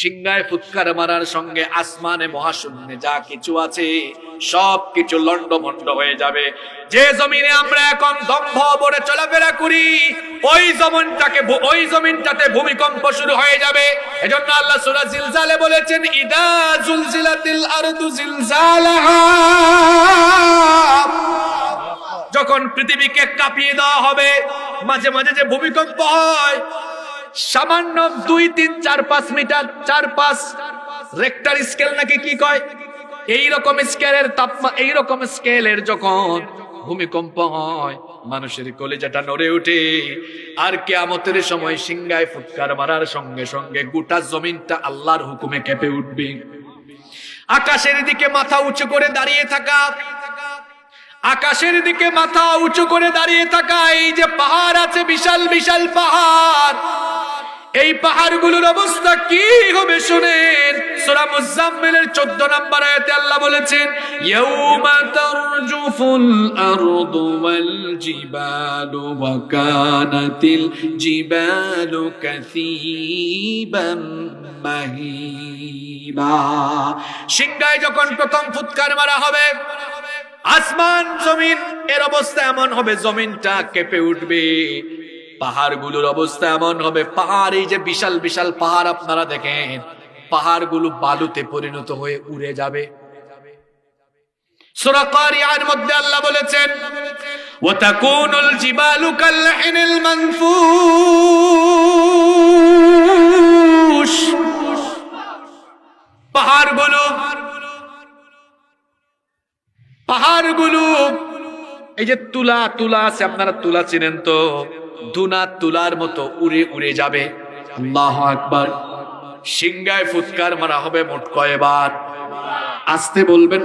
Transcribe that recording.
সিংহায় ফুৎকার মারার সঙ্গে আসমানে মহাশূন্যে যা কিছু আছে, সব কিছু লন্ডভন্ড হয়ে যাবে। যে জমিনে আমরা এখন দম্ভ বলে চলাফেরা করি, ওই জমিনটাকে ওই জমিনটাতে ভূমিকম্প শুরু হয়ে যাবে। এজন্য আল্লাহ সূরা জিলজালে বলেছেন, ইদা জুলজিলাতিল আরদু জিলজালাহা। যখন পৃথিবীকে কাঁপিয়ে দেওয়া হবে, মাঝে মাঝে যে ভূমিকম্প হয় সামান্য দুই তিন চার পাঁচ মিটার, চার পাঁচ রেক্টার স্কেল নাকি কি কয়? এই রকম স্কেলের তাপমা এই রকম স্কেলের যখন ভূমিকম্প হয়, মানুষের কলেজাটা নড়ে ওঠে আর কেয়ামতের সময় সিংগায় ফুৎকার মারার সঙ্গে সঙ্গে গোটা জমিনটা আল্লাহর হুকুমে কেঁপে উঠবে। আকাশের দিকে মাথা উঁচু করে দাঁড়িয়ে থাকা। আকাশের দিকে মাথা উঁচু করে দাঁড়িয়ে থাকা, এই যে পাহাড় আছে, বিশাল বিশাল পাহাড়। এই পাহাড়গুলোর অবস্থা কি হবে শুনেন? সূরা মুজাম্মিলের 14 নম্বর আয়াতে আল্লাহ বলেছেন, ইয়াউমা তারজুফুল আরদু ওয়াল জিবালু ওয়া কানাতিল জিবালু কাসীবান মাহিবা। সিংহায় যখন প্রথম ফুৎকার মারা হবে, আসমান, জমিন, এর অবস্থা এমন হবে, জমিনটা কেঁপে উঠবে। পাহাড়গুলোর অবস্থা এমন হবে, পাহাড় এই যে বিশাল বিশাল পাহাড় আপনারা দেখেন। পাহাড়গুলো বালুতে পরিণত হয়ে উড়ে যাবে। সূরা কারিয়ার মধ্যে বলেছেন পাহাড়গুলো পাহাড়গুলো, এই যে তুলা তুলা আছে, আপনারা তুলা চিনেন তো? দুনা তুলার মতো উড়ে উড়ে যাবে। আল্লাহ আকবার। সিংগায় ফুৎকার মারা হবে মোট কয়েবার? আসতে বলবেন